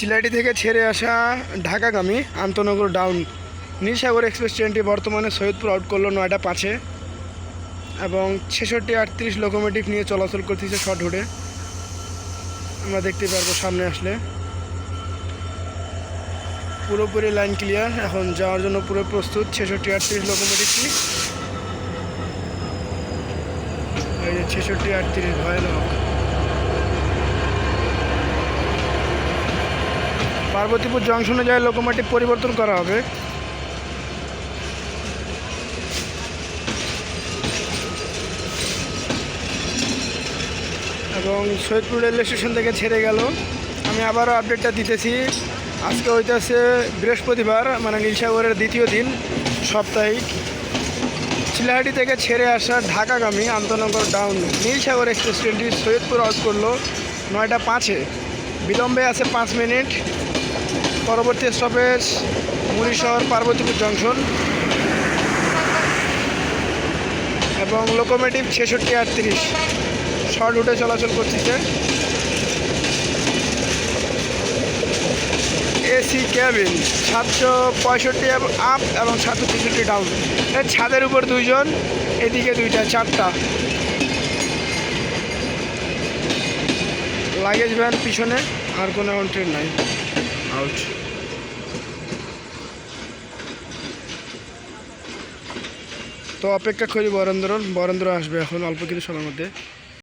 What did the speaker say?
চিলাইটি থেকে ছেড়ে আসা ঢাকাগামী আন্তনগর ডাউন নীলসাগর এক্সপ্রেস ট্রেনটি বর্তমানে সৈয়দপুর আউট করল নয়টা পাঁচে এবং ছেষট্টি আটত্রিশ লোকোমোটিভ নিয়ে চলাচল করতেছে শর্ট রুটে আমরা দেখতে পারব সামনে আসলে। পুরোপুরি লাইন ক্লিয়ার এখন যাওয়ার জন্য পুরো প্রস্তুত। ছেষট্টি আটত্রিশ লোকোমোটিভটি এই ছেষট্টি আটত্রিশ ভয়ানক। পার্বতীপুর জংশনে যায় লোকোমোটিভ পরিবর্তন করা হবে। এবং সৈয়দপুর রেলওয়ে স্টেশন থেকে ছেড়ে গেল। আমি আবারও আপডেটটা দিতেছি। আজকে হইতেছে বৃহস্পতিবার মানে নীলসাগরের দ্বিতীয় দিন সাপ্তাহিক। চিলাহাটি থেকে ছেড়ে আসা ঢাকাগামী আন্তনগর ডাউন নীলসাগর এক্সপ্রেস ট্রেনটি সৈয়দপুর আউট করল নয়টা পাঁচে। বিলম্বে আছে পাঁচ মিনিট। পরবর্তী স্টপেজ মুড়িশহর পার্বতীপুর জংশন এবং লোকোমেটিভ ছেষট্টি আটত্রিশ শর্ট রুটে চলাচল করতেছে। এসি ক্যাবিন সাতশো পঁয়ষট্টি আপ এবং সাতশো তেষট্টি ডাউন ছাদের উপর দুইজন, এদিকে দুইটা, চারটা। লাগেজ ভ্যান পিছনে, আর কোনো এখন নাই। আউট তো অপেক্ষা করি বরেন্দ্র বরেন্দ্র আসবে এখন অল্প কিছু সময়ের মধ্যে।